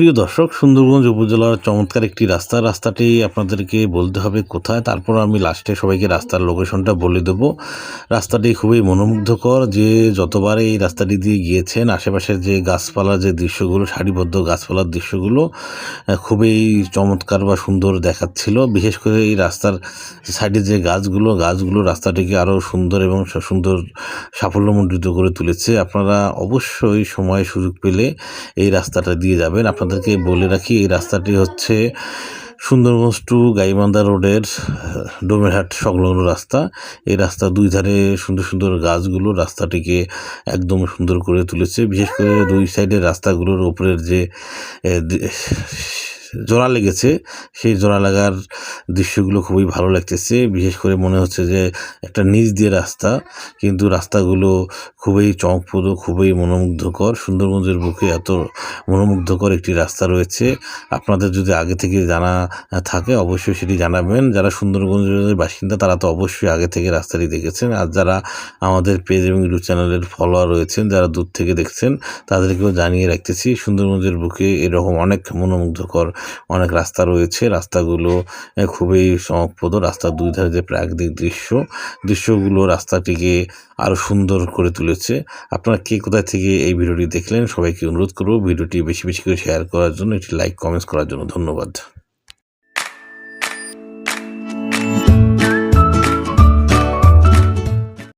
প্রিয় দর্শক সুন্দরগঞ্জ উপজেলার চমৎকার একটি রাস্তা। রাস্তাটি আপনাদেরকে বলতে হবে কোথায়, তারপর আমি লাস্টে সবাইকে রাস্তার লোকেশনটা বলে দেব। রাস্তাটি খুবই মনোমুগ্ধকর, যে যতবার এই রাস্তাটি দিয়ে গিয়েছেন, আশেপাশের যে গাছপালার যে দৃশ্যগুলো, সারিবদ্ধ গাছপালার দৃশ্যগুলো খুবই চমৎকার বা সুন্দর দেখাচ্ছিল। বিশেষ করে এই রাস্তার সাইডে যে গাছগুলো গাছগুলো রাস্তাটিকে আরও সুন্দর এবং সুন্দর সাফল্যমণ্ডিত করে তুলেছে। আপনারা অবশ্যই সময় সুযোগ পেলে এই রাস্তাটা দিয়ে যাবেন। আপনাদেরকে বলে রাখি, এই রাস্তাটি হচ্ছে সুন্দরগঞ্জ টু গাইবান্ধা রোডের ডোমেরহাট সংলগ্ন রাস্তা। এই রাস্তা দুই ধারে সুন্দর সুন্দর গাছগুলো রাস্তাটিকে একদম সুন্দর করে তুলেছে। বিশেষ করে দুই সাইডের রাস্তাগুলোর ওপরের যে জোড়া লেগেছে। সেই জোড়া লাগার দৃশ্যগুলো খুবই ভালো লাগতেছে। বিশেষ করে মনে হচ্ছে যে একটা নিচ দিয়ে রাস্তা, কিন্তু রাস্তাগুলো খুবই চমকপ্রদ, খুবই মনোমুগ্ধকর। সুন্দরগঞ্জের বুকে এত মনোমুগ্ধকর একটি রাস্তা রয়েছে। আপনাদের যদি আগে থেকে জানা থাকে, অবশ্যই সেটি জানাবেন। যারা সুন্দরগঞ্জের বাসিন্দা, তারা তো অবশ্যই আগে থেকে রাস্তাটি দেখেছেন। আর যারা আমাদের পেজ এবং ইউটিউব চ্যানেলের ফলোয়ার রয়েছেন, যারা দূর থেকে দেখছেন, তাদেরকেও জানিয়ে রাখতেছি সুন্দরগঞ্জের বুকে এরকম অনেক মনোমুগ্ধকর অনেক রাস্তা রয়েছে। রাস্তাগুলো খুবই চমকপ্রদ। রাস্তার দুই ধারে যে প্রাকৃতিক দৃশ্য, দৃশ্যগুলো রাস্তাটিকে আরও সুন্দর করে তুলেছে। আপনারা কে কোথায় থেকে এই ভিডিওটি দেখলেন, সবাইকে অনুরোধ করব ভিডিওটি বেশি বেশি করে শেয়ার করার জন্য। একটি লাইক কমেন্টস করার জন্য ধন্যবাদ।